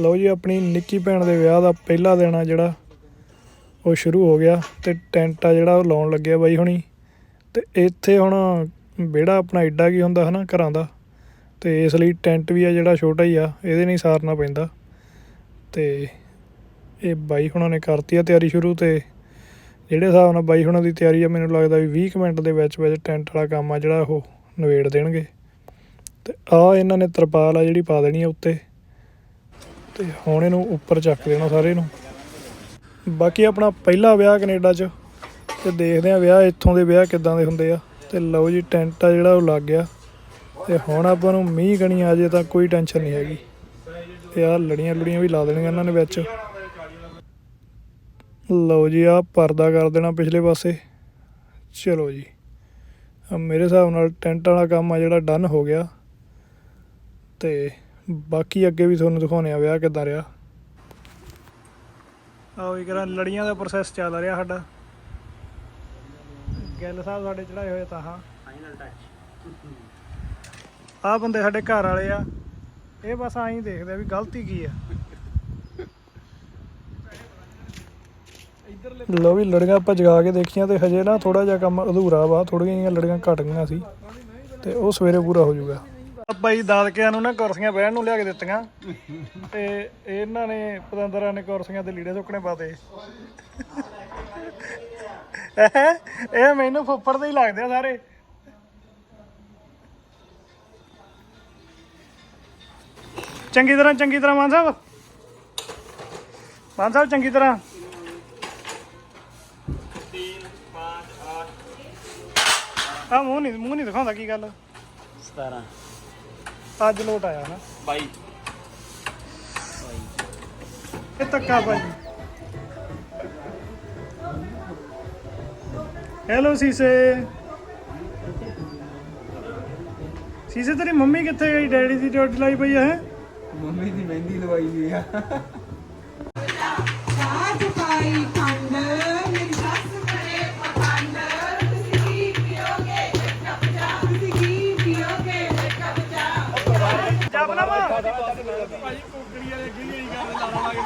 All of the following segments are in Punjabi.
ਲਓ ਜੀ, ਆਪਣੀ ਨਿੱਕੀ ਭੈਣ ਦੇ ਵਿਆਹ ਦਾ ਪਹਿਲਾ ਦਿਨ ਆ ਜਿਹੜਾ। ਉਹ ਸ਼ੁਰੂ ਹੋ ਗਿਆ ਤੇ ਟੈਂਟ ਆ ਜਿਹੜਾ, ਉਹ ਲਾਉਣ ਲੱਗਿਆ ਬਾਈ ਹੁਣੀ। ਤੇ ਇੱਥੇ ਹੁਣ ਵਿਹੜਾ ਆਪਣਾ ਐਡਾ ਕੀ ਹੁੰਦਾ ਹਨਾ, ਘਰਾਂ ਦਾ। ਤੇ ਇਸ ਲਈ ਟੈਂਟ ਵੀ ਆ ਜਿਹੜਾ, ਛੋਟਾ ਹੀ ਆ, ਇਹਦੇ ਨਹੀਂ ਸਾਰਨਾ ਪੈਂਦਾ। ਤੇ ਇਹ ਬਾਈ ਹੁਣਾਂ ਨੇ ਕਰਤੀ ਆ ਤਿਆਰੀ ਸ਼ੁਰੂ ਤੇ ਜਿਹੜੇ ਹਿਸਾਬ ਨਾਲ ਬਾਈ ਹੁਣਾਂ ਦੀ ਤਿਆਰੀ ਆ, ਮੈਨੂੰ ਲੱਗਦਾ ਵੀ 20 ਕੁ ਮਿੰਟ ਦੇ ਵਿੱਚ ਵਿੱਚ ਟੈਂਟ ਵਾਲਾ ਕੰਮ ਆ ਜਿਹੜਾ, ਉਹ ਨਵੇੜ ਦੇਣਗੇ। ਤੇ ਆ ਇਹਨਾਂ ਨੇ ਤਰਪਾਲ ਆ ਜਿਹੜੀ ਪਾ ਦੇਣੀ ਆ ਉੱਤੇ। ਤੇ ਹੁਣ ਇਹਨੂੰ ਉੱਪਰ ਚੱਕ ਦੇਣਾ ਸਾਰੇ ਨੂੰ। ਬਾਕੀ ਆਪਣਾ ਪਹਿਲਾ ਵਿਆਹ ਕੈਨੇਡਾ 'ਚ, ਤੇ ਦੇਖਦੇ ਆ ਵਿਆਹ ਇੱਥੋਂ ਦੇ ਵਿਆਹ ਕਿੱਦਾਂ ਦੇ ਹੁੰਦੇ ਆ। ਤੇ ਲਓ ਜੀ, ਟੈਂਟ ਆ ਜਿਹੜਾ ਉਹ ਲੱਗ ਗਿਆ। ਤੇ ਹੁਣ ਆਪਾਂ ਨੂੰ ਮੀਂਹ ਕਣੀ ਆ ਜੇ ਤਾਂ ਕੋਈ ਟੈਨਸ਼ਨ ਨਹੀਂ ਹੈਗੀ। ਤੇ ਆ ਲੜੀਆਂ ਲੜੀਆਂ ਵੀ ਲਾ ਦੇਣੀਆਂ ਇਹਨਾਂ ਨੇ ਵਿੱਚ। ਲਓ ਜੀ ਆ ਪਰਦਾ ਕਰ ਦੇਣਾ ਪਿਛਲੇ ਪਾਸੇ। ਚਲੋ ਜੀ ਮੇਰੇ ਹਿਸਾਬ ਨਾਲ ਟੈਂਟ ਵਾਲਾ ਕੰਮ ਆ ਜਿਹੜਾ ਡਨ ਹੋ ਗਿਆ। ਤੇ ਬਾਕੀ ਅੱਗੇ ਵੀ ਤੁਹਾਨੂੰ ਦਿਖਾਉਣੇ ਆ ਵਿਆਹ ਕਿੱਦਾਂ ਰਿਹਾ। ਆਓ ਇਹ ਕਰਾਂ ਲੜੀਆਂ ਦਾ ਪ੍ਰੋਸੈਸ ਚੱਲ ਰਿਹਾ ਸਾਡਾ। ਗਿੱਲ ਸਾਹਿਬ ਸਾਡੇ ਚੜਾਏ ਹੋਏ ਤਾਂ ਹਾਂ। ਫਾਈਨਲ ਟੱਚ ਆਹ ਬੰਦੇ ਸਾਡੇ ਘਰ ਵਾਲੇ ਆ। ਇਹ ਬਸ ਆਈ ਦੇਖਦੇ ਆ ਵੀ ਗਲਤੀ ਕੀ ਆ। ਲੋ ਵੀ ਲੜੀਆਂ ਆਪਾਂ ਜਗਾ ਕੇ ਦੇਖੀਆਂ ਤੇ ਹਜੇ ਨਾ ਥੋੜਾ ਜਿਹਾ ਕੰਮ ਅਧੂਰਾ ਵਾ ਥੋੜੀਆਂ ਜਿਹੀਆਂ ਲੜੀਆਂ ਘਟ ਗਈਆਂ ਸੀ। ਤੇ ਉਹ ਸਵੇਰੇ ਪੂਰਾ ਹੋ ਜਾਊਗਾ। ਆਪਾਂ ਜੀ ਦਾਦਕਿਆਂ ਨੂੰ ਨਾ ਕੁਰਸੀਆਂ ਬਹਿਣ ਨੂੰ ਲਿਆ ਕੇ ਦਿੱਤੀਆਂ। ਤੇ ਇਹਨਾਂ ਨੇ ਪਤੰਦਰਾਂ ਨੇ ਕੁਰਸੀਆਂ ਤੇ ਲੀੜੇ ਸੁੱਕਣੇ ਪਾਤੇ ਇਹ ਮੈਨੂੰ ਫੁੱਫੜ ਦੇ ਹੀ ਲੱਗਦੇ ਆ ਸਾਰੇ। ਚੰਗੀ ਤਰ੍ਹਾਂ ਚੰਗੀ ਤਰ੍ਹਾਂ ਮਾਨ ਸਾਹਿਬ। ਮਾਨ ਸਾਹਿਬ, ਚੰਗੀ ਤਰ੍ਹਾਂ। 3 5 8 ਆ ਮੂੰਹ ਨਹੀਂ ਮੂੰਹ ਨਹੀਂ ਦਿਖਾਉਂਦਾ ਕੀ ਗੱਲ। 17 ਅੱਜ ਲੋਟ ਆਇਆ ਨਾ। 22 ਇਹ ਤੱਕਾ ਭਾਜੀ ਹੈਲੋ ਸੀਸੇ। ਸੀਸੇ ਤੇਰੀ ਮੰਮੀ ਕਿੱਥੇ ਗਈ? ਡੈਡੀ ਦੀ ਡਿਊਟੀ ਲਾਈ ਪਈ ਹੈ? ਮੰਮੀ ਦੀ ਮਹਿੰਦੀ ਲਵਾਈ ਹੋਈ ਆ। ਚਾਹ ਚੁਕਾਈ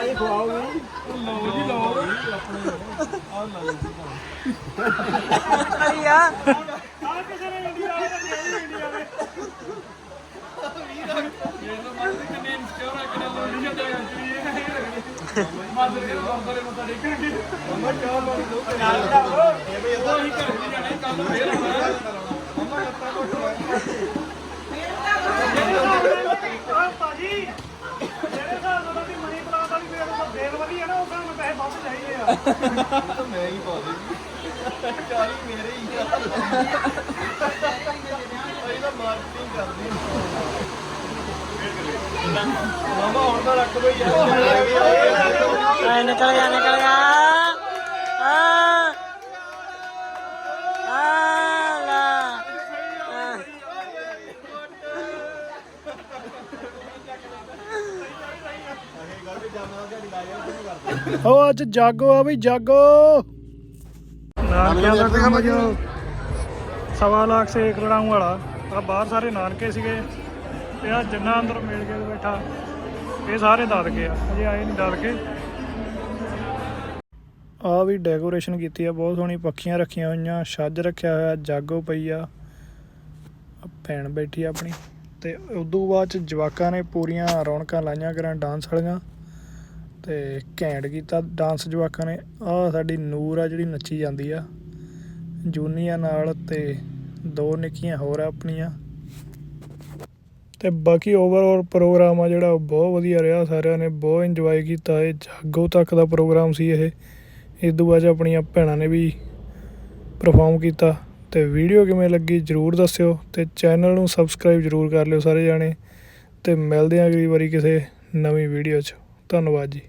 ਜੀ, ਬਹੁਤ ਆ। ਆ। ਕਿਸੇ ਨੇ ਇੰਡੀਆ ਆ ਤੇ ਇੰਡੀਆ ਦੇ। ਆ ਭਾਜੀ ਜਿਹੜੇ ਹਿਸਾਬ ਨਾਲ ਤੁਹਾਡੀ ਮਨੀ ਪਲਾਟ ਵਾਲੀ ਫੇਰ ਉਹ ਫੇਰ ਵਧੀ ਹੈ ਨਾ ਉਹ ਹਿਸਾਬ ਨਾਲ ਪੈਸੇ ਵੱਧ ਚਾਹੀਦੇ ਆ ਮੈਂ ਹੀ ਪਾ ਦੇ 40 ਮੇਰੇ ਹੀ ਆ ਇਹਦਾ ਮਾਰਕੀਟਿੰਗ ਕਰਦੀ ਮਾਮਾ ਹੁਣ ਤਾਂ ਰੱਖ ਬਈ ਆ ਨਿਕਲ ਗਿਆ। ਨਿਕਲ ਓ ਅੱਜ ਜਾਗੋ ਆ ਬਈ ਜਾਗੋ। ਨਾਨਕਿਆਂ ਦਾ ਕੰਮ ਜੋ। ਸਵਾ ਲੱਖ ਸੇ ਇੱਕ ਲੜਾਉਂ ਵਾਲਾ ਆ ਬਾਹਰ ਸਾਰੇ ਨਾਨਕੇ ਸੀਗੇ। ਤੇ ਆ ਜਿੰਨਾ ਅੰਦਰ ਮੇਲ ਕੇ ਬੈਠਾ ਇਹ ਸਾਰੇ ਦਾਦਕੇ ਆ। ਅਜੇ ਆਏ ਨਹੀਂ ਦਾਦਕੇ ਆ ਵੀ ਡੈਕੋਰੇਸ਼ਨ ਕੀਤੀ ਆ ਬਹੁਤ ਸੋਹਣੀ ਪੱਖੀਆਂ ਰੱਖੀਆਂ ਹੋਈਆਂ ਛੱਜ ਰੱਖਿਆ ਹੋਇਆ ਜਾਗੋ ਪਈ ਆ। ਭੈਣ ਬੈਠੀ ਆ ਆਪਣੀ। ਤੇ ਉਦੋਂ ਬਾਅਦ ਚ ਜਵਾਕਾਂ ਨੇ ਪੂਰੀਆਂ ਰੌਣਕਾਂ ਲਾਈਆਂ ਕਰਾਂ ਡਾਂਸ ਵਾਲੀਆਂ। ਅਤੇ ਘੈਂਟ ਕੀਤਾ ਡਾਂਸ ਜਵਾਕਾਂ ਨੇ। ਆਹ ਸਾਡੀ ਨੂਰ ਆ ਜਿਹੜੀ ਨੱਚੀ ਜਾਂਦੀ ਆ। ਜੂਨੀਆ ਨਾਲ ਅਤੇ ਦੋ ਨਿੱਕੀਆਂ ਹੋਰ ਆ ਆਪਣੀਆਂ। ਅਤੇ ਬਾਕੀ ਓਵਰਆਲ ਪ੍ਰੋਗਰਾਮ ਆ ਜਿਹੜਾ, ਉਹ ਬਹੁਤ ਵਧੀਆ ਰਿਹਾ। ਸਾਰਿਆਂ ਨੇ ਬਹੁਤ ਇੰਜੋਏ ਕੀਤਾ। ਇਹ ਜਾਗੋ ਤੱਕ ਦਾ ਪ੍ਰੋਗਰਾਮ ਸੀ ਇਹ। ਇਸ ਤੋਂ ਬਾਅਦ 'ਚ ਆਪਣੀਆਂ ਭੈਣਾਂ ਨੇ ਵੀ ਪਰਫਾਰਮ ਕੀਤਾ। ਤੇ ਵੀਡੀਓ ਕਿਵੇਂ ਲੱਗੀ ਜਰੂਰ ਦੱਸਿਓ। ਤੇ ਚੈਨਲ ਨੂੰ ਸਬਸਕ੍ਰਾਈਬ ਜਰੂਰ ਕਰ ਲਿਓ ਸਾਰੇ ਜਾਣੇ। ਤੇ ਮਿਲਦੇ ਹਾਂ ਅਗਲੀ ਵਾਰੀ ਕਿਸੇ ਨਵੀਂ ਵੀਡੀਓ 'ਚ। ਧੰਨਵਾਦ ਜੀ।